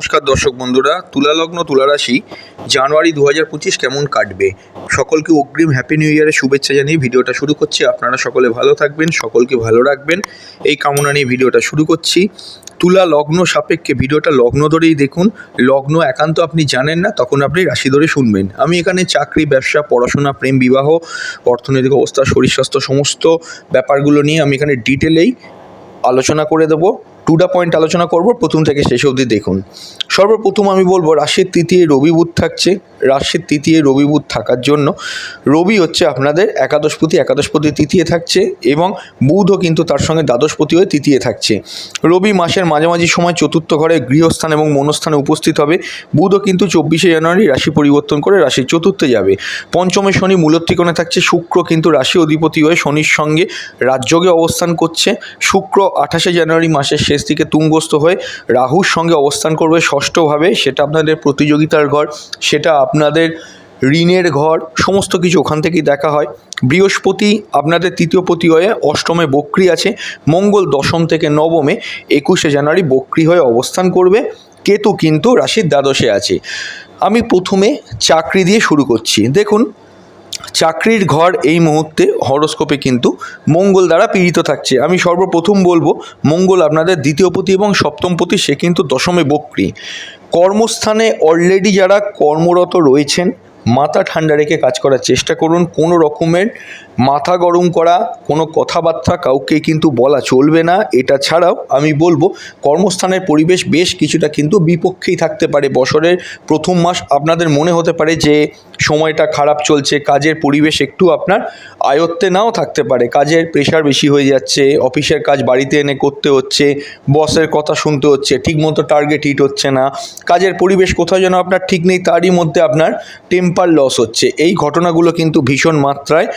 নমস্কার দর্শক বন্ধুরা, তুলা লগ্ন, তুলা রাশি, জানুয়ারি দু হাজার পঁচিশ কেমন কাটবে? সকলকে অগ্রিম হ্যাপি নিউ ইয়ারের শুভেচ্ছা জানিয়ে ভিডিওটা শুরু করছি। আপনারা সকলে ভালো থাকবেন, সকলকে ভালো রাখবেন। এই কামনা নিয়ে ভিডিওটা শুরু করছি। তুলা লগ্ন সাপেক্ষে ভিডিওটা লগ্ন ধরেই দেখুন। লগ্ন একান্ত আপনি জানেন না, তখন আপনি রাশি ধরে শুনবেন। আমি এখানে চাকরি, ব্যবসা, পড়াশোনা, প্রেম বিবাহ, অর্থনৈতিক অবস্থা, শরীর স্বাস্থ্য সমস্ত ব্যাপারগুলো নিয়ে আমি এখানে ডিটেলেই আলোচনা করে দেবো। টুডা পয়েন্ট আলোচনা করব। প্রথম থেকে শেষ অবধি দেখুন। সর্বপ্রথম আমি বলব, রাশির তৃতীয় রবি বুধ থাকছে। রাশির তৃতীয় রবি বুধ থাকার জন্য রবি হচ্ছে আপনাদের একাদশপতি একাদশপতি তৃতীয় থাকছে এবং বুধও কিন্তু তার সঙ্গে দ্বাদশপতি হয়ে তৃতীয় থাকছে। রবি মাসের মাঝামাঝি সময় চতুর্থ ঘরে গৃহস্থান এবং মনস্থানে উপস্থিত হবে। বুধও কিন্তু চব্বিশে জানুয়ারি রাশি পরিবর্তন করে রাশি চতুর্থে যাবে। পঞ্চমে শনি মূলত্রিকোণে থাকছে, শুক্র কিন্তু রাশি অধিপতি হয়ে শনির সঙ্গে রাজযোগে অবস্থান করছে। শুক্র আঠাশে জানুয়ারি মাসের শেষ দিকে তুঙ্গস্থ হয়ে রাহুর সঙ্গে অবস্থান করবে ষষ্ঠভাবে, সেটা আপনাদের প্রতিযোগিতার ঘর, সেটা আপনাদের ঋণের ঘর, সমস্ত কিছু ওখান থেকেই দেখা হয়। বৃহস্পতি আপনাদের তৃতীয় পতি হয়ে অষ্টমে বক্রি আছে। মঙ্গল দশম থেকে নবমে একুশে জানুয়ারি বক্রি হয়ে অবস্থান করবে। কেতু কিন্তু রাশির দ্বাদশে আছে। আমি প্রথমে চাকরি দিয়ে শুরু করছি। দেখুন, চাকরির ঘর এই মুহূর্তে হরোস্কোপে কিন্তু মঙ্গল দ্বারা পীড়িত থাকছে। আমি সর্বপ্রথম বলব, মঙ্গল আপনাদের দ্বিতীয় পতি এবং সপ্তম পতি, সে কিন্তু দশমে বক্রি। কর্মস্থানে অলরেডি যারা কর্মরত রয়েছেন মাথা ঠান্ডা রেখে কাজ করার চেষ্টা করুন। কোনো রকমের মাথা গরম করা, কোনো কথাবার্তা কাউকে কিন্তু বলা চলবে না, এটা ছাড়াও আমি বলব, কর্মস্থানের পরিবেশ বেশ কিছুটা কিন্তু বিপক্ষেই থাকতে পারে বছরের প্রথম মাস। আপনাদের মনে হতে পারে যে সময়টা খারাপ চলছে, কাজের পরিবেশ একটু আপনার আয়ত্তে নাও থাকতে পারে। কাজের প্রেশার বেশি হয়ে যাচ্ছে, অফিসের কাজ বাড়িতে এনে করতে হচ্ছে, বসের কথা শুনতে হচ্ছে, ঠিকমতো টার্গেট হিট হচ্ছে না, কাজের পরিবেশ কোথাও যেন আপনার ঠিক নেই, তারই মধ্যে আপনার টেম্পার লস হচ্ছে। এই ঘটনাগুলো কিন্তু ভীষণ মাত্রায়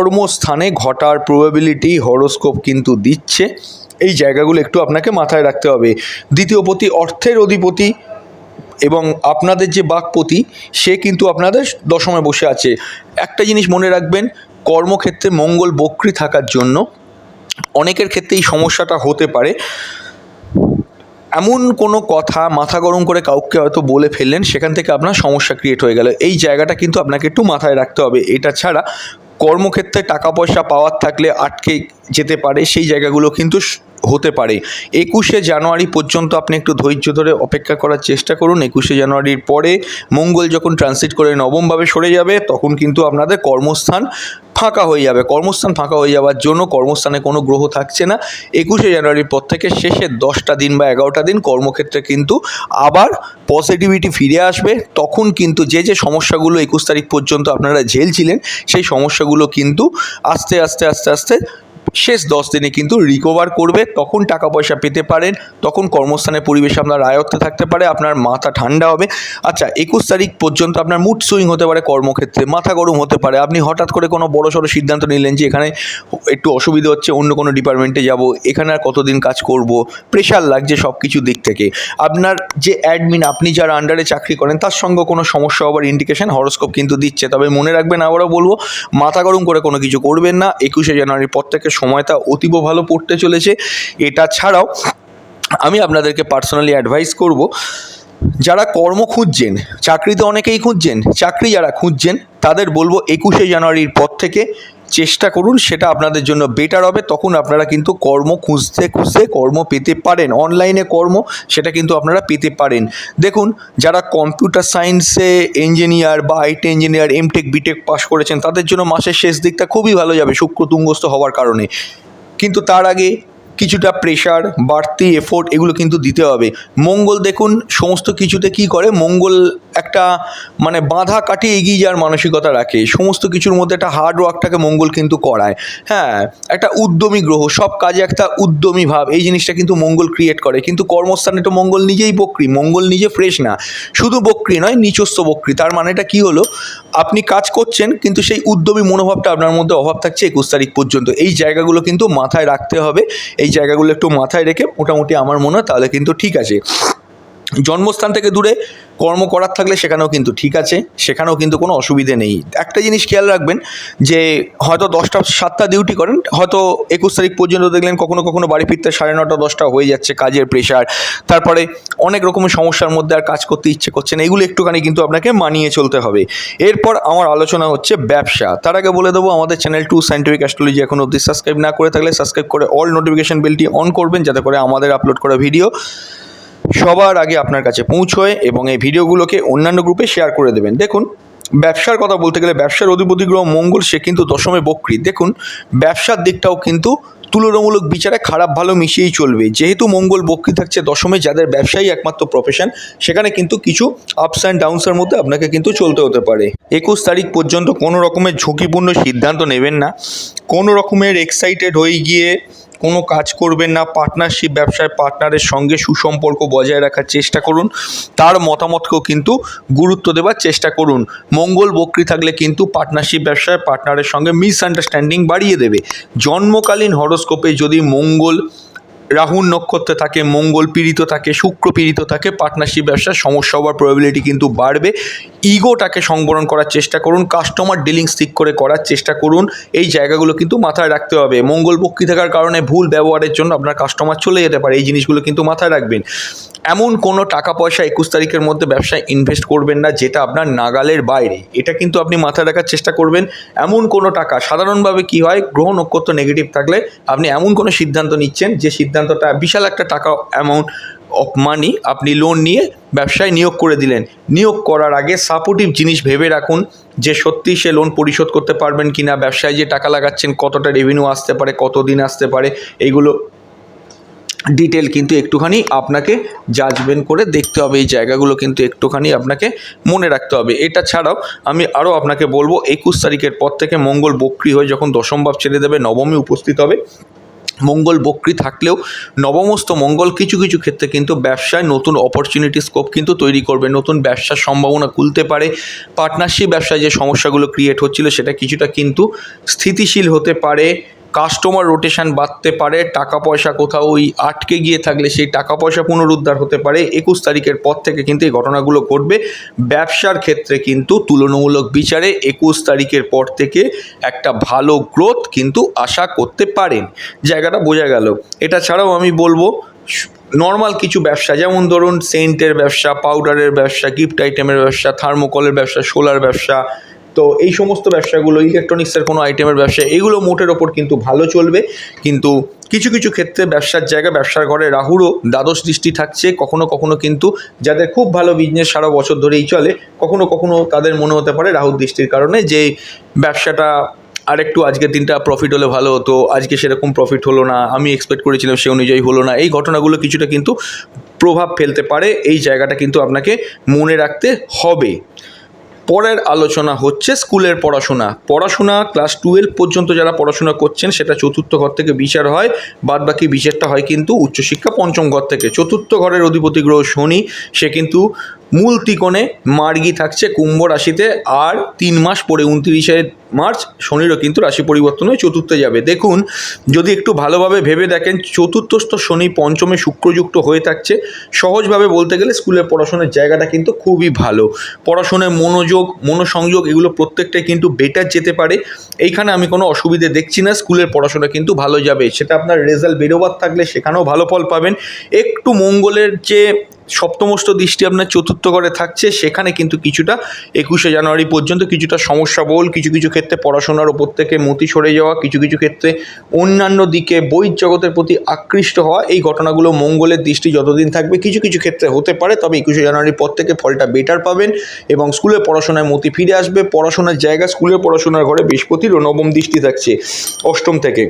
কর্মস্থানে ঘটার প্রবাবিলিটি হরোস্কোপ কিন্তু দিচ্ছে। এই জায়গাগুলো একটু আপনাকে মাথায় রাখতে হবে। দ্বিতীয় পতি অর্থের অধিপতি এবং আপনাদের যে বাকপতি, সে কিন্তু আপনাদের দশমে বসে আছে। একটা জিনিস মনে রাখবেন, কর্মক্ষেত্রে মঙ্গল বক্রি থাকার জন্য অনেকের ক্ষেত্রে এই সমস্যাটা হতে পারে। এমন কোনো কথা মাথা গরম করে কাউকে হয়তো বলে ফেললেন, সেখান থেকে আপনার সমস্যা ক্রিয়েট হয়ে গেল। এই জায়গাটা কিন্তু আপনাকে একটু মাথায় রাখতে হবে। এটা ছাড়া কর্মক্ষেত্রে টাকা পয়সা পাওয়ার থাকলে আটকে যেতে পারে, সেই জায়গাগুলো কিন্তু হতে পারে। একুশে জানুয়ারি পর্যন্ত আপনি একটু ধৈর্য ধরে অপেক্ষা করার চেষ্টা করুন। একুশে জানুয়ারির পরে মঙ্গল যখন ট্রানজিট করে নবমভাবে সরে যাবে, তখন কিন্তু আপনাদের কর্মস্থান ফাঁকা হয়ে যাবে। কর্মস্থান ফাঁকা হয়ে যাওয়ার জন্য কর্মস্থানে কোনো গ্রহ থাকছে না। একুশে জানুয়ারির পর থেকে শেষের দশটা দিন বা এগারোটা দিন কর্মক্ষেত্রে কিন্তু আবার পজিটিভিটি ফিরে আসবে। তখন কিন্তু যে যে সমস্যাগুলো একুশ তারিখ পর্যন্ত আপনারা ঝেলছিলেন, সেই সমস্যাগুলো কিন্তু আস্তে আস্তে আস্তে আস্তে শেষ দশ দিনে কিন্তু রিকভার করবে, তখন টাকা পয়সা পেতে পারেন, তখন কর্মস্থানের পরিবেশ আপনার আয়ত্তে থাকতে পারে, আপনার মাথা ঠান্ডা হবে। আচ্ছা একুশ তারিখ পর্যন্ত আপনার মুড সুইং হতে পারে কর্মক্ষেত্রে, মাথা গরম হতে পারে। আপনি হঠাৎ করে কোনো বড় সড়ো সিদ্ধান্ত নিলেন যে এখানে একটু অসুবিধা হচ্ছে, অন্য কোনো ডিপার্টমেন্টে যাব, এখানে আর কতদিন কাজ করব প্রেশার লাগছে সব কিছু দিক থেকে। আপনার যে অ্যাডমিন আপনি যার আন্ডারে চাকরি করেন, তার সঙ্গে কোনো সমস্যা হবার ইন্ডিকেশন হরস্কোপ কিন্তু দিচ্ছে। তবে মনে রাখবেন, আবারও বলব, মাথা গরম করে কোনো কিছু করবেন না। একুশে জানুয়ারির পর থেকে সময়টা অতীব ভালো পড়তে চলেছে, এটা ছাড়াও আমি আপনাদেরকে পার্সোনালি অ্যাডভাইস করব, যারা কর্ম খুঁজছেন চাকরি তো অনেকেই খুঁজছেন, চাকরি যারা খুঁজছেন, তাদের বলব একুশে জানুয়ারির পর থেকে চেষ্টা করুন, সেটা আপনাদের জন্য বেটার হবে। তখন আপনারা কিন্তু কর্ম খুঁজতে খুঁজতে কর্ম পেতে পারেন। অনলাইনে কর্ম, সেটা কিন্তু আপনারা পেতে পারেন। দেখুন, যারা কম্পিউটার সায়েন্সে ইঞ্জিনিয়ার বা IT engineer MTech BTech pass করেছেন, তাদের জন্য মাসের শেষ দিকটা খুবই ভালো যাবে, শুক্র তুঙ্গস্থ হওয়ার কারণে। কিন্তু তার আগে কিছুটা প্রেশার বাড়তি এফোর্ট এগুলো কিন্তু দিতে হবে। মঙ্গল দেখুন, সমস্ত কিছুতে কি করে? মঙ্গল একটা মানে বাঁধা কাটিয়ে এগিয়ে যাওয়ার মানসিকতা রাখে। সমস্ত কিছুর মধ্যে একটা হার্ড ওয়ার্কটাকে মঙ্গল কিন্তু করায়। হ্যাঁ একটা উদ্যমী গ্রহ, সব কাজে একটা উদ্যমী ভাব, এই জিনিসটা কিন্তু মঙ্গল ক্রিয়েট করে। কিন্তু কর্মস্থানে তো মঙ্গল নিজেই বক্রি, মঙ্গল নিজে ফ্রেশ না। শুধু বক্রি নয় নিচস্থ বক্রি। তার মানেটা কি হলো? আপনি কাজ করছেন, কিন্তু সেই উদ্যমী মনোভাবটা আপনার মধ্যে অভাব থাকছে একুশ তারিখ পর্যন্ত। এই জায়গাগুলো কিন্তু মাথায় রাখতে হবে। এই জায়গাগুলো একটু মাথায় রেখে মোটামুটি আমার মনে হয় তাহলে কিন্তু ঠিক আছে। জন্মস্থান থেকে দূরে, কর্ম করার থাকলে সেখানেও কিন্তু ঠিক আছে, সেখানেও কিন্তু কোনো অসুবিধে নেই। একটা জিনিস খেয়াল রাখবেন যে, হয়তো দশটা, সাতটা ডিউটি করেন, হয়তো একুশ তারিখ পর্যন্ত দেখলেন কখনো কখনো বাড়ি ফিরতে সাড়ে নটা, দশটা হয়ে যাচ্ছে কাজের প্রেশার তারপরে অনেক রকমের সমস্যার মধ্যে আর কাজ করতে ইচ্ছে করছে না, এগুলো একটুখানি কিন্তু আপনাকে মানিয়ে চলতে হবে। এরপর আমার আলোচনা হচ্ছে ব্যবসা, তার আগে বলে দেবো আমাদের চ্যানেল টু সাইন্টিফিক অ্যাস্ট্রোলজি এখন অবধি সাবস্ক্রাইব না করে থাকলে সাবস্ক্রাইব করে অল নোটিফিকেশন বেলটি অন করবেন, যাতে করে আমাদের আপলোড করা ভিডিও সবার আগে আপনার কাছে পৌঁছয় এবং এই ভিডিওগুলোকে অন্যান্য গ্রুপে শেয়ার করে দেবেন। দেখুন, ব্যবসার কথা বলতে গেলে ব্যবসার অধিপতি গ্রহ মঙ্গল, সে কিন্তু দশমে বক্রী। দেখুন, ব্যবসার দিকটাও কিন্তু তুলনামূলক বিচারে খারাপ, ভালো মিশিয়েই চলবে। যেহেতু মঙ্গল বক্রী থাকছে দশমে, যাদের ব্যবসায়ী একমাত্র প্রফেশন সেখানে কিন্তু কিছু আপস অ্যান্ড ডাউনসের মধ্যে আপনাকে কিন্তু চলতে হতে পারে। একুশ তারিখ পর্যন্ত কোনো রকমের ঝুঁকিপূর্ণ সিদ্ধান্ত নেবেন না। কোনো রকমের এক্সাইটেড হয়ে গিয়ে কোনো কাজ করবেন না পার্টনারশিপ ব্যবসায় পার্টনারের সঙ্গে সুসম্পর্ক বজায় রাখার চেষ্টা করুন। তার মতামতকেও কিন্তু গুরুত্ব দেওয়ার চেষ্টা করুন। মঙ্গল বক্রি থাকলে কিন্তু পার্টনারশিপ ব্যবসায় পার্টনারের সঙ্গে মিসআন্ডারস্ট্যান্ডিং বাড়িয়ে দেবে। জন্মকালীন হরস্কোপে যদি মঙ্গল রাহুর নক্ষত্রে থাকে, মঙ্গল পীড়িত থাকে, শুক্র পীড়িত থাকে পার্টনারশিপ ব্যবসায় সমস্যা হওয়ার প্রবাবিলিটি কিন্তু বাড়বে। ইগোটাকে সংবরণ করার চেষ্টা করুন কাস্টমার ডিলিংস ঠিক করে করার চেষ্টা করুন, এই জায়গাগুলো কিন্তু মাথায় রাখতে হবে। মঙ্গল বক্রী থাকার কারণে ভুল ব্যবহারের জন্য আপনার কাস্টমার চলে যেতে পারে, এই জিনিসগুলো কিন্তু মাথায় রাখবেন। এমন কোনো টাকা পয়সা একুশ তারিখের মধ্যে ব্যবসায় ইনভেস্ট করবেন না, যেটা আপনার নাগালের বাইরে। এটা কিন্তু আপনি মাথায় রাখার চেষ্টা করবেন। এমন কোনো টাকা, সাধারণভাবে কি হয়, গ্রহ নক্ষত্র নেগেটিভ থাকলে আপনি এমন কোনো সিদ্ধান্ত নিচ্ছেন যে সিদ্ধান্তটা বিশাল একটা টাকা অ্যামাউন্ট অফ মানি আপনি লোন নিয়ে ব্যবসায় নিয়োগ করে দিলেন। নিয়োগ করার আগে সাপোর্টিভ জিনিস ভেবে রাখুন যে সত্যি সে লোন পরিশোধ করতে পারবেন কি না ব্যবসায় যে টাকা লাগাচ্ছেন, কতটা রেভিনিউ আসতে পারে কত দিন আসতে পারে, এইগুলো ডিটেল কিন্তু একটুখানি আপনাকে জাজমেন্ট করে দেখতে হবে। এই জায়গাগুলো কিন্তু একটুখানি আপনাকে মনে রাখতে হবে। এটা ছাড়াও আমি আরও আপনাকে বলব, একুশ তারিখের পর থেকে মঙ্গল বক্রি হয়ে যখন দশম ভাব ছেড়ে দেবে, নবমী উপস্থিত হবে। মঙ্গল বক্রি থাকলেও নবমস্ত মঙ্গল কিছু কিছু ক্ষেত্রে কিন্তু ব্যবসায় নতুন অপরচুনিটি স্কোপ কিন্তু তৈরি করবে, নতুন ব্যবসার সম্ভাবনা খুলতে পারে। পার্টনারশিপ ব্যবসায় যে সমস্যাগুলো ক্রিয়েট হচ্ছিল সেটা কিছুটা কিন্তু স্থিতিশীল হতে পারে। কাস্টমার রোটেশন বাড়তে পারে, টাকা পয়সা কোথাও ওই আটকে গিয়ে থাকলে সেই টাকা পয়সা পুনরুদ্ধার হতে পারে, একুশ তারিখের পর থেকে কিন্তু এই ঘটনাগুলো ঘটবে। ব্যবসার ক্ষেত্রে কিন্তু তুলনামূলক বিচারে একুশ তারিখের পর থেকে একটা ভালো গ্রোথ কিন্তু আশা করতে পারেন। জায়গাটা বোঝা গেল। এটা ছাড়াও আমি বলব নর্মাল কিছু ব্যবসা, যেমন ধরুন সেন্টের ব্যবসা পাউডারের ব্যবসা গিফট আইটেমের ব্যবসা থার্মোকলের ব্যবসা সোলার ব্যবসা তো এই সমস্ত ব্যবসাগুলো ইলেকট্রনিক্সের কোনো আইটেমের ব্যবসা, এগুলো মোটের ওপর কিন্তু ভালো চলবে। কিন্তু কিছু কিছু ক্ষেত্রে ব্যবসার জায়গা, ব্যবসার ঘরে রাহুরও দ্বাদশ দৃষ্টি থাকছে। কখনো কখনো কিন্তু যাদের খুব ভালো বিজনেস সারা বছর ধরেই চলে, কখনো কখনো তাদের মনে হতে পারে রাহুর দৃষ্টির কারণে যে ব্যবসাটা আর একটু আজকের দিনটা প্রফিট হলে ভালো হতো, আজকে সেরকম প্রফিট হলো না, আমি এক্সপেক্ট করেছিলাম সে অনুযায়ী হলো না। এই ঘটনাগুলো কিছুটা কিন্তু প্রভাব ফেলতে পারে। এই জায়গাটা কিন্তু আপনাকে মনে রাখতে হবে। পরের আলোচনা হচ্ছে স্কুলের পড়াশোনা। পড়াশোনা ক্লাস টুয়েলভ পর্যন্ত যারা পড়াশোনা করছেন, সেটা চতুর্থ ঘর থেকে বিচার হয় বাদ বাকি বিচারটা হয় কিন্তু উচ্চশিক্ষা পঞ্চম ঘর থেকে। চতুর্থ ঘরের অধিপতি গ্রহ শনি, সে কিন্তু মূল ত্রিকোণে মার্গি থাকছে কুম্ভ রাশিতে আর তিন মাস পরে উনত্রিশে মার্চ শনিরও কিন্তু রাশি পরিবর্তন হয়ে চতুর্থে যাবে। দেখুন, যদি একটু ভালোভাবে ভেবে দেখেন, চতুর্থস্থ শনি পঞ্চমে শুক্রযুক্ত হয়ে থাকছে। সহজভাবে বলতে গেলে স্কুলের পড়াশোনার জায়গাটা কিন্তু খুবই ভালো। পড়াশোনায় মনোযোগ, মনোসংযোগ এগুলো প্রত্যেকটাই কিন্তু বেটার যেতে পারে। এইখানে আমি কোনো অসুবিধে দেখছি না, স্কুলের পড়াশোনা কিন্তু ভালো যাবে। সেটা আপনার রেজাল্ট বেরোবার থাকলে সেখানেও ভালো ফল পাবেন। একটু মঙ্গলের যে সপ্তমস্ত দৃষ্টি আপনার চতুর্থ ঘরে থাকছে, সেখানে কিন্তু কিছুটা একুশে জানুয়ারি পর্যন্ত কিছুটা সমস্যা বল, কিছু কিছু ক্ষেত্রে পড়াশোনার ওপর থেকে মতি সরে যাওয়া, কিছু কিছু ক্ষেত্রে অন্যান্য দিকে বই জগতের প্রতি আকৃষ্ট হওয়া, এই ঘটনাগুলো মঙ্গলের দৃষ্টি যতদিন থাকবে, কিছু কিছু ক্ষেত্রে হতে পারে, তবে একুশে জানুয়ারির পর থেকে ফলটা বেটার পাবেন এবং স্কুলে পড়াশোনায় মতি ফিরে আসবে, পড়াশোনার জায়গা স্কুলে পড়াশোনার ঘরে বৃহস্পতির ও নবম দৃষ্টি থাকছে, অষ্টম থেকে।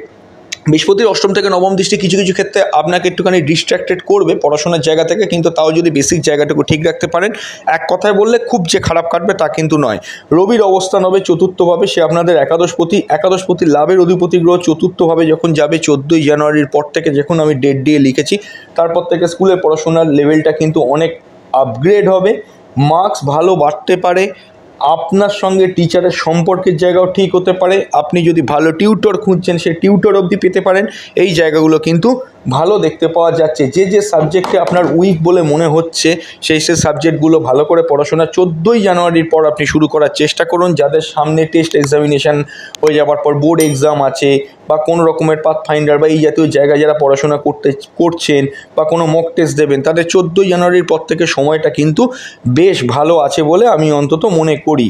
বৃহস্পতির অষ্টম থেকে নবম দৃষ্টি কিছু কিছু ক্ষেত্রে আপনাকে একটুখানি ডিস্ট্র্যাক্টেড করবে পড়াশোনার জায়গা থেকে, কিন্তু তাও যদি বেসিক জায়গাটুকু ঠিক রাখতে পারেন। এক কথায় বললে খুব যে খারাপ কাটবে তা কিন্তু নয়। রবির অবস্থান হবে চতুর্থভাবে, সে আপনাদের একাদশপতি একাদশপতি লাভের অধিপতি গ্রহ চতুর্থভাবে যখন যাবে, চোদ্দোই জানুয়ারির পর থেকে যখন আমি ডেট দিয়ে লিখেছি, তারপর থেকে স্কুলের পড়াশোনার লেভেলটা কিন্তু অনেক আপগ্রেড হবে। মার্কস ভালো বাড়তে পারে আপনার সঙ্গে টিচারের সম্পর্কের জায়গাও ঠিক হতে পারে। আপনি যদি ভালো টিউটর খুঁজছেন সে টিউটর অবধি পেতে পারেন। এই জায়গাগুলো কিন্তু ভালো দেখতে পাওয়া যাচ্ছে। যে যে সাবজেক্টে আপনার উইক বলে মনে হচ্ছে, সেই সেই সাবজেক্টগুলো ভালো করে পড়াশোনা চোদ্দোই জানুয়ারির পর আপনি শুরু করার চেষ্টা করুন। যাদের সামনে টেস্ট এক্সামিনেশান হয়ে যাওয়ার পর বোর্ড এক্সাম আছে বা কোনো রকমের পাথ ফাইন্ডার বা এই জাতীয় জায়গায় যারা পড়াশোনা করতে, করছেন বা কোনো মক টেস্ট দেবেন, তাদের চোদ্দোই জানুয়ারির পর থেকে সময়টা কিন্তু বেশ ভালো আছে বলে আমি অন্তত মনে করি।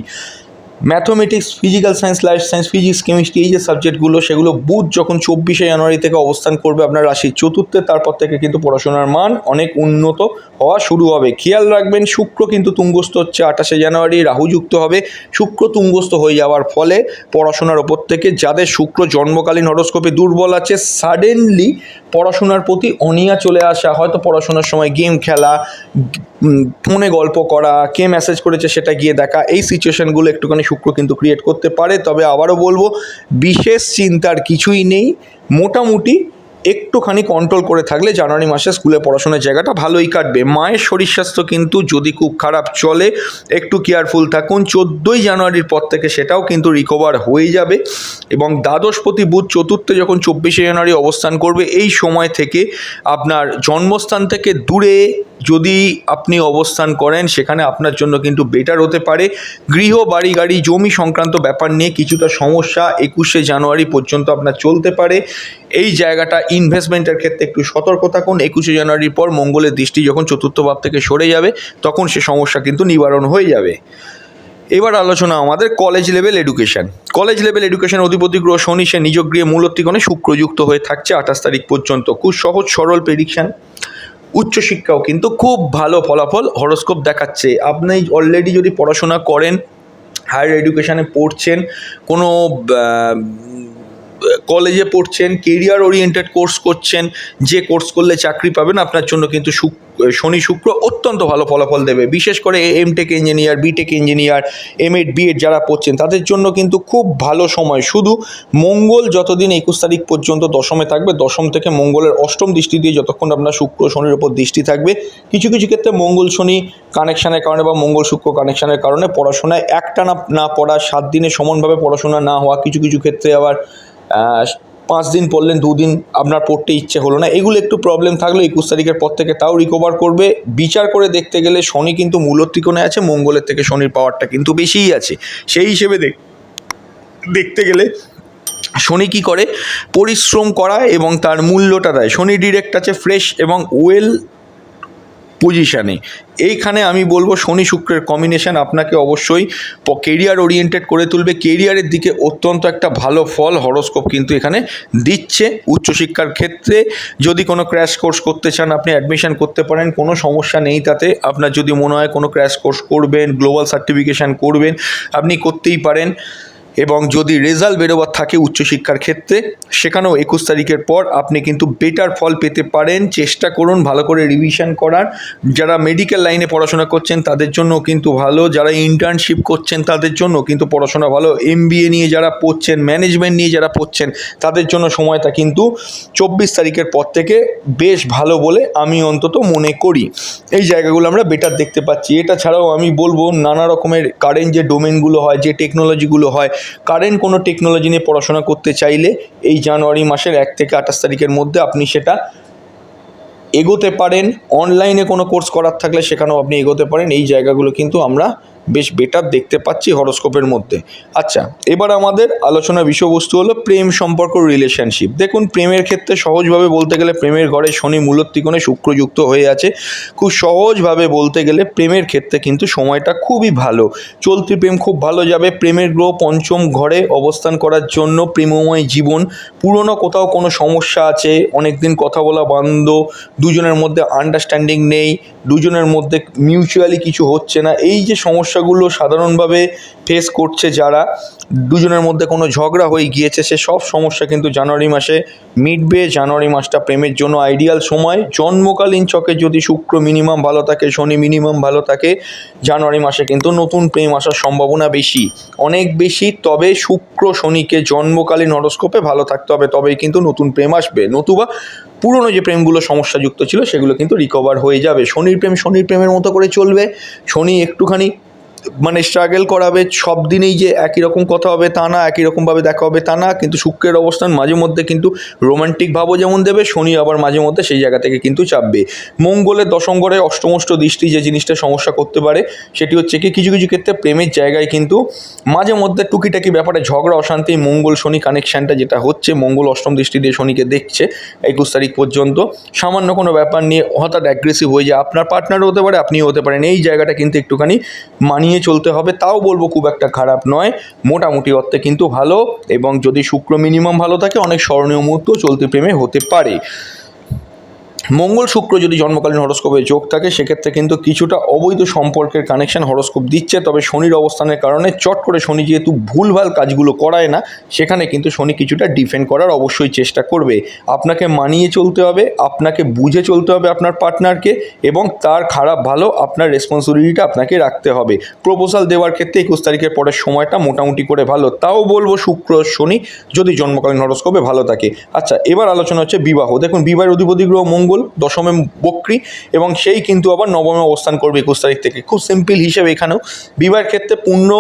Mathematics physical science life science physics chemistry এই যে সাবজেক্টগুলো সেগুলো বুধ যখন চব্বিশে জানুয়ারি থেকে অবস্থান করবে আপনার রাশির চতুর্থে, তারপর থেকে কিন্তু পড়াশোনার মান অনেক উন্নত হওয়া শুরু হবে। খেয়াল রাখবেন, শুক্র কিন্তু তুঙ্গস্থ হচ্ছে আঠাশে জানুয়ারি, রাহু যুক্ত হবে। শুক্র তুঙ্গস্থ হয়ে যাওয়ার ফলে পড়াশোনার ওপর থেকে যাদের শুক্র জন্মকালীন হরস্কোপে দুর্বল আছে সাডেনলি পড়াশোনার প্রতি অনিয়া চলে আসা, হয়তো পড়াশোনার সময় গেম খেলা ফোনে গল্প করা, কে মেসেজ করেছে সেটা গিয়ে দেখা, এই সিচুয়েশানগুলো একটুখানি শুক্র কিন্তু ক্রিয়েট করতে পারে। তবে আবারও বলব, বিশেষ চিন্তার কিছুই নেই। মোটামুটি একটুখানি কন্ট্রোল করে থাকলে জানুয়ারি মাসে স্কুলে পড়াশোনার জায়গাটা ভালোই কাটবে। মায়ের শরীর স্বাস্থ্য কিন্তু যদি খুব খারাপ চলে, একটু কেয়ারফুল থাকুন। চোদ্দোই জানুয়ারির পর থেকে সেটাও কিন্তু রিকভার হয়ে যাবে এবং দ্বাদশপতি বুধ চতুর্থে যখন চব্বিশে জানুয়ারি অবস্থান করবে, এই সময় থেকে আপনার জন্মস্থান থেকে দূরে যদি আপনি অবস্থান করেন, সেখানে আপনার জন্য কিন্তু বেটার হতে পারে। গৃহ, বাড়ি, গাড়ি, জমি সংক্রান্ত ব্যাপার নিয়ে কিছুটা সমস্যা একুশে জানুয়ারি পর্যন্ত আপনার চলতে পারে। এই জায়গাটা ইনভেস্টমেন্টের ক্ষেত্রে একটু সতর্ক থাকুন। একুশে জানুয়ারির পর মঙ্গলের দৃষ্টি যখন চতুর্থ ভাব থেকে সরে যাবে, তখন সে সমস্যা কিন্তু নিবারণ হয়ে যাবে। এবার আলোচনা আমাদের college level education college level education অধিপতি গ্রহ শনি, সে নিজ গৃহে মূলত্রিকোণে শুক্রযুক্ত হয়ে থাকছে। আঠাশ তারিখ পর্যন্ত খুব সহজ, সরল প্রেডিকশান উচ্চশিক্ষাও কিন্তু খুব ভালো ফলাফল হরোস্কোপ দেখাচ্ছে। আপনি অলরেডি যদি পড়াশোনা করেন হায়ার এডুকেশানে পড়ছেন, কোনো কলেজে পড়ছেন কেরিয়ার ওরিয়েন্টেড কোর্স করছেন, যে কোর্স করলে চাকরি পাবেন, আপনার জন্য কিন্তু শনি শুক্র অত্যন্ত ভালো ফলাফল দেবে। বিশেষ করে M Tech engineer BTech engineer M Ed BEd যারা পড়ছেন, তাদের জন্য কিন্তু খুব ভালো সময়। শুধু মঙ্গল যতদিন একুশ তারিখ পর্যন্ত দশমে থাকবে, দশম থেকে মঙ্গলের অষ্টম দৃষ্টি দিয়ে যতক্ষণ আপনার শুক্র শনির ওপর দৃষ্টি থাকবে, কিছু কিছু ক্ষেত্রে মঙ্গল শনি কানেকশানের কারণে বা মঙ্গল শুক্র কানেকশানের কারণে পড়াশোনায় একটানা না পড়া, সাত দিনে সমানভাবে পড়াশোনা না হওয়া, কিছু কিছু ক্ষেত্রে আবার পাঁচ দিন পড়লেন দুদিন আপনার পড়তে ইচ্ছে হলো না। এগুলো একটু প্রবলেম থাকলে, একুশ তারিখের পর থেকে তাও রিকভার করবে। বিচার করে দেখতে গেলে শনি কিন্তু মূলত ত্রিকোণে আছে, মঙ্গলের থেকে শনির পাওয়ারটা কিন্তু বেশিই আছে। সেই হিসেবে দেখ, দেখতে গেলে শনি কি করে? পরিশ্রম করা এবং তার মূল্যটা দেয়। শনি ডিরেক্ট আছে ফ্রেশ এবং ওয়েল পজিশানে এইখানে আমি বলব শনি শুক্রের কম্বিনেশন আপনাকে অবশ্যই কেরিয়ার ওরিয়েন্টেড করে তুলবে। কেরিয়ারের দিকে অত্যন্ত একটা ভালো ফল হরোস্কোপ কিন্তু এখানে দিচ্ছে। উচ্চশিক্ষার ক্ষেত্রে যদি কোনো ক্র্যাশ কোর্স করতে চান, আপনি অ্যাডমিশন করতে পারেন, কোনো সমস্যা নেই তাতে। আপনার যদি মনে হয় কোনো ক্র্যাশ কোর্স করবেন গ্লোবাল সার্টিফিকেশান করবেন, আপনি করতেই পারেন। এবং যদি রেজাল্ট বেরোবার থাকে উচ্চশিক্ষার ক্ষেত্রে, সেখানেও একুশ তারিখের পর আপনি কিন্তু বেটার ফল পেতে পারেন। চেষ্টা করুন ভালো করে রিভিশন করার। যারা মেডিকেল লাইনে পড়াশোনা করছেন, তাদের জন্য কিন্তু ভালো। যারা ইন্টার্নশিপ করছেন, তাদের জন্য কিন্তু পড়াশোনা ভালো। এম নিয়ে যারা পড়ছেন ম্যানেজমেন্ট নিয়ে যারা পড়ছেন, তাদের জন্য সময়টা কিন্তু চব্বিশ তারিখের পর থেকে বেশ ভালো বলে আমি অন্তত মনে করি। এই জায়গাগুলো আমরা বেটার দেখতে পাচ্ছি। এটা ছাড়াও আমি বলব, নানা রকমের কারেন্ট যে ডোমেনগুলো হয়, যে টেকনোলজিগুলো হয় কারেন্ট কোনো টেকনোলজি নিয়ে পড়াশোনা করতে চাইলে এই জানুয়ারি মাসের এক থেকে আঠাশ তারিখের মধ্যে আপনি সেটা এগোতে পারেন। অনলাইনে কোনো কোর্স করার থাকলে সেখানেও আপনি এগোতে পারেন। এই জায়গাগুলো কিন্তু আমরা বেশ বেটার দেখতে পাচ্ছি হরোস্কোপের মধ্যে। আচ্ছা এবার আমাদের আলোচনার বিষয়বস্তু হলো প্রেম সম্পর্ক রিলেশনশিপ দেখুন, প্রেমের ক্ষেত্রে সহজভাবে বলতে গেলে প্রেমের ঘরে শনি মূলত্রিকোণে শুক্রযুক্ত হয়ে আছে। খুব সহজভাবে বলতে গেলে প্রেমের ক্ষেত্রে কিন্তু সময়টা খুবই ভালো। চলতি প্রেম খুব ভালো যাবে। প্রেমের গ্রহ পঞ্চম ঘরে অবস্থান করার জন্য প্রেমময় জীবন। পুরনো কোথাও কোনো সমস্যা আছে অনেক দিন কথা বলা বন্ধ, দুজনের মধ্যে আন্ডারস্ট্যান্ডিং নেই, দুজনের মধ্যে মিউচুয়ালি কিছু হচ্ছে না। এই যে সমস্যাগুলো সাধারণভাবে ফেস করছে যারা, দুজনের মধ্যে কোনো ঝগড়া হয়ে গিয়েছে, সে সব সমস্যা কিন্তু জানুয়ারি মাসে মিটবে। জানুয়ারি মাসটা প্রেমের জন্য আইডিয়াল সময়। জন্মকালীন চকে যদি শুক্র মিনিমাম ভালো থাকে, শনি মিনিমাম ভালো থাকে, জানুয়ারি মাসে কিন্তু নতুন প্রেম আসার সম্ভাবনা বেশি। অনেক বেশি, তবে শুক্র শনিকে জন্মকালীন হরস্কোপে ভালো থাকতে হবে, তবেই কিন্তু নতুন প্রেম আসবে। নতুবা পুরনো যে প্রেমগুলো সমস্যাযুক্ত ছিল, সেগুলো কিন্তু রিকভার হয়ে যাবে। শনির প্রেম শনির প্রেমের মতো করে চলবে। শনি একটুখানি মানে স্ট্রাগল করাবে, সব দিনেই যে একই রকম কথা হবে তা না, একই রকমভাবে দেখা হবে তা না, কিন্তু শুক্রের অবস্থান মাঝে মধ্যে কিন্তু রোমান্টিক ভাবও যেমন দেবে, শনি আবার মাঝে মধ্যে সেই জায়গা থেকে কিন্তু চাপবে। মঙ্গলের দশম ঘরে অষ্টমষ্ট দৃষ্টি যে জিনিসটা সমস্যা করতে পারে, সেটি হচ্ছে কি কিছু কিছু ক্ষেত্রে প্রেমের জায়গায় কিন্তু মাঝে মধ্যে টুকিটাকি ব্যাপারে ঝগড়া, অশান্তি, মঙ্গল, শনি কানেকশানটা যেটা হচ্ছে, মঙ্গল অষ্টম দৃষ্টি দিয়ে শনিকে দেখছে একুশ তারিখ পর্যন্ত। সামান্য কোনো ব্যাপার নিয়ে হঠাৎ অ্যাগ্রেসিভ হয়ে যায়, আপনার পার্টনারও হতে পারে, আপনিও হতে পারেন, এই জায়গাটা কিন্তু একটুখানি মানিয়ে চলতে হবে, তাও বলব খুব একটা খারাপ নয়। মোটামুটি অর্থে কিন্তু ভালো এবং যদি শুক্র মিনিমাম ভালো থাকে, অনেক স্মরণীয় মুহূর্ত চলতি প্রেমে হতে পারে। মঙ্গল শুক্র যদি জন্মকালীন হরস্কোপে যোগ থাকে, সেক্ষেত্রে কিন্তু কিছুটা অবৈধ সম্পর্কের কানেকশন হরস্কোপ দিচ্ছে। তবে শনির অবস্থানের কারণে চট করে শনি যেহেতু ভুলভাল কাজগুলো করায় না, সেখানে কিন্তু শনি কিছুটা ডিফেন্ড করার অবশ্যই চেষ্টা করবে। আপনাকে মানিয়ে চলতে হবে, আপনাকে বুঝে চলতে হবে আপনার পার্টনারকে এবং তার খারাপ ভালো আপনার রেসপন্সিবিলিটিটা আপনাকে রাখতে হবে। প্রপোজাল দেওয়ার ক্ষেত্রে একুশ তারিখের পরের সময়টা মোটামুটি করে ভালো। তাও বলব শুক্র, শনি যদি জন্মকালীন হরস্কোপে ভালো থাকে। আচ্ছা এবার আলোচনা হচ্ছে বিবাহ। দেখুন, বিবাহের অধিপতি গ্রহ মঙ্গল দশমে বক্রি এবং সেই কিন্তু আবার নবমে অবস্থান করবে একুশ তারিখ থেকে। খুব সিম্পল হিসেবে এখানেও বিবাহের ক্ষেত্রে পূর্ণ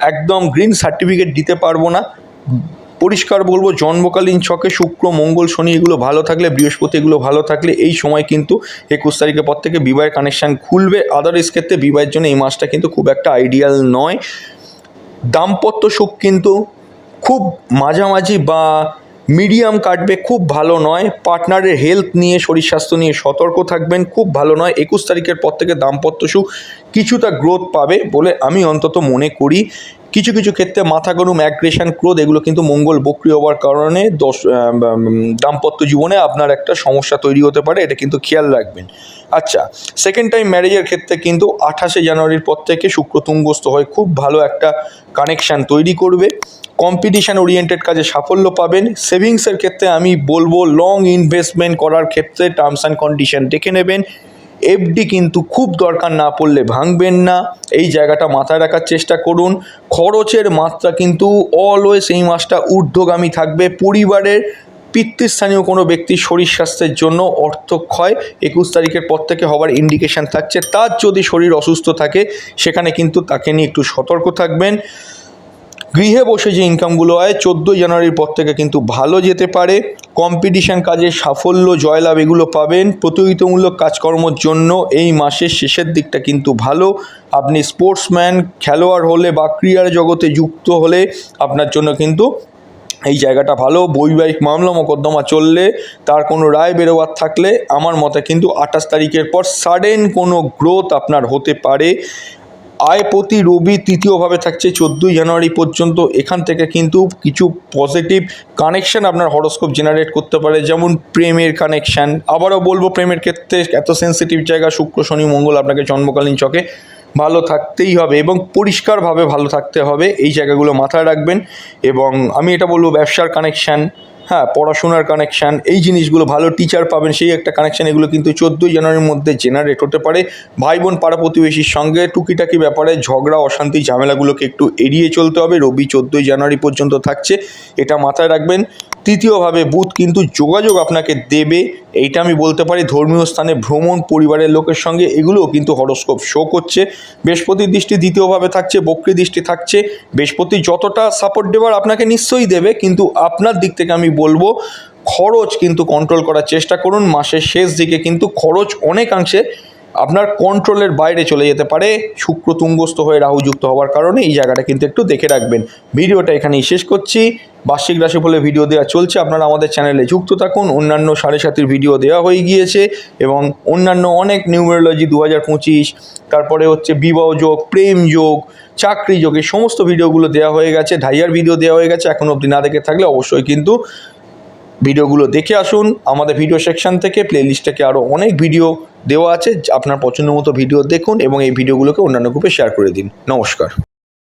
একদম গ্রিন সার্টিফিকেট দিতে পারব না। পরিষ্কার বলব, জন্মকালীন ছকে শুক্র, মঙ্গল, শনি এগুলো ভালো থাকলে, বৃহস্পতি এগুলো ভালো থাকলে এই সময় কিন্তু একুশ তারিখের পর থেকে বিবাহের কানেকশান খুলবে। আদার্স ক্ষেত্রে বিবাহের জন্য এই মাসটা কিন্তু খুব একটা আইডিয়াল নয়। দাম্পত্য সুখ কিন্তু খুব মাঝামাঝি বা মিডিয়াম কাটবে খুব ভালো নয়। পার্টনারের হেলথ নিয়ে, শরীর স্বাস্থ্য নিয়ে সতর্ক থাকবেন, খুব ভালো নয়। একুশ তারিখের পর থেকে দাম্পত্য সুখ কিছুটা গ্রোথ পাবে বলে আমি অন্তত মনে করি। কিছু কিছু ক্ষেত্রে মাথা গরম অ্যাগ্রেশন ক্রোধ, এগুলো কিন্তু মঙ্গল বক্রি হওয়ার কারণে দশ দাম্পত্য জীবনে আপনার একটা সমস্যা তৈরি হতে পারে, এটা কিন্তু খেয়াল রাখবেন। আচ্ছা সেকেন্ড টাইম ম্যারেজের ক্ষেত্রে কিন্তু আঠাশে জানুয়ারির পর থেকে শুক্র তুঙ্গস্থ হয়ে খুব ভালো একটা কানেকশান তৈরি করবে। কম্পিটিশান ওরিয়েন্টেড কাজে সাফল্য পাবেন। সেভিংসের ক্ষেত্রে আমি বলব লং ইনভেস্টমেন্ট করার ক্ষেত্রে টার্মস অ্যান্ড কন্ডিশন দেখে নেবেন। এফডি কিন্তু খুব দরকার না পড়লে ভাঙবেন না। এই জায়গাটা মাথায় রাখার চেষ্টা করুন। খরচের মাত্রা কিন্তু অলওয়েজ এই মাসটা ঊর্ধ্বগামী থাকবে। পরিবারের, পিতৃস্থানীয় কোনো ব্যক্তির শরীর স্বাস্থ্যের জন্য অর্থক্ষয়। একুশ তারিখের পর থেকে হওয়ার ইন্ডিকেশন থাকছে। তার যদি শরীর অসুস্থ থাকে, সেখানে কিন্তু তাকে নিয়ে একটু সতর্ক থাকবেন। গৃহে বসে যে ইনকামগুলো হয়, চোদ্দোই জানুয়ারির পর থেকে কিন্তু ভালো যেতে পারে। কম্পিটিশান কাজে সাফল্য, জয়লাভ এগুলো পাবেন। প্রতিযোগিতামূলক কাজকর্মর জন্য এই মাসের শেষের দিকটা কিন্তু ভালো। আপনি স্পোর্টসম্যান খেলোয়াড় হলে বা ক্রীড়ার জগতে যুক্ত হলে আপনার জন্য কিন্তু এই জায়গাটা ভালো। বৈবাহিক মামলা মোকদ্দমা চললে, তার কোনো রায় বেরোবার থাকলে আমার মতে কিন্তু আঠাশ তারিখের পর সাডেন কোনো গ্রোথ আপনার হতে পারে। আয় প্রতি রবি তৃতীয়ভাবে থাকছে চোদ্দোই জানুয়ারি পর্যন্ত। এখান থেকে কিন্তু কিছু পজিটিভ কানেকশন আপনার হরস্কোপ জেনারেট করতে পারে, যেমন প্রেমের কানেকশন আবারও বলব, প্রেমের ক্ষেত্রে এত সেন্সিটিভ জায়গা, শুক্র, শনি, মঙ্গল আপনাকে জন্মকালীন চকে ভালো থাকতেই হবে এবং পরিষ্কারভাবে ভালো থাকতে হবে। এই জায়গাগুলো মাথায় রাখবেন এবং আমি এটা বলব ব্যবসার কানেকশান হ্যাঁ পড়াশোনার কানেকশান এই জিনিসগুলো ভালো টিচার পাবেন, সেই একটা কানেকশান এগুলো কিন্তু চোদ্দোই জানুয়ারির মধ্যে জেনারেট হতে পারে। ভাই বোন পাড়া প্রতিবেশীর সঙ্গে টুকিটাকি ব্যাপারে ঝগড়া, অশান্তি, ঝামেলাগুলোকে একটু এড়িয়ে চলতে হবে। রবি চোদ্দোই জানুয়ারি পর্যন্ত থাকছে, এটা মাথায় রাখবেন। তৃতীয়ভাবে বুধ কিন্তু যোগাযোগ আপনাকে দেবে। এইটা আমি বলতে পারি, ধর্মীয় স্থানে ভ্রমণ, পরিবারের লোকের সঙ্গে এগুলোও কিন্তু হরস্কোপ শো করছে। বৃহস্পতির দৃষ্টি দ্বিতীয়ভাবে থাকছে বক্রী দৃষ্টি থাকছে। বৃহস্পতি যতটা সাপোর্ট দেওয়ার আপনাকে নিশ্চয়ই দেবে, কিন্তু আপনার দিক থেকে আমি বলব, খরচ কিন্তু কন্ট্রোল করার চেষ্টা করুন। মাসের শেষ দিকে কিন্তু খরচ অনেকাংশে আপনার কন্ট্রোলের বাইরে চলে যেতে পারে। শুক্র তুঙ্গস্থ হয়ে রাহু যুক্ত হওয়ার কারণে এই জায়গাটা কিন্তু একটু দেখে রাখবেন। ভিডিওটা এখানেই শেষ করছি। বার্ষিক রাশিফলে ভিডিও দেওয়া চলছে। আপনারা আমাদের চ্যানেলে যুক্ত থাকুন। অন্যান্য সাড়ে সাতির ভিডিও দেওয়া হয়ে গিয়েছে এবং অন্যান্য অনেক নিউমেরোলজি দু হাজার পঁচিশ, তারপরে হচ্ছে বিবাহ যোগ, প্রেম যোগ, চাকরি যোগ, এই সমস্ত ভিডিওগুলো দেওয়া হয়ে গেছে। ঢাইয়ার ভিডিও দেওয়া হয়ে গেছে। এখন অবধি না দেখে থাকলে অবশ্যই কিন্তু ভিডিওগুলো দেখে আসুন। আমাদের ভিডিও সেকশন থেকে প্লেলিস্টটাকে আরও অনেক ভিডিও দেওয়া আছে। আপনার পছন্দ মতো ভিডিও দেখুন এবং এই ভিডিওগুলোকে অন্যান্য গ্রুপে শেয়ার করে দিন। নমস্কার।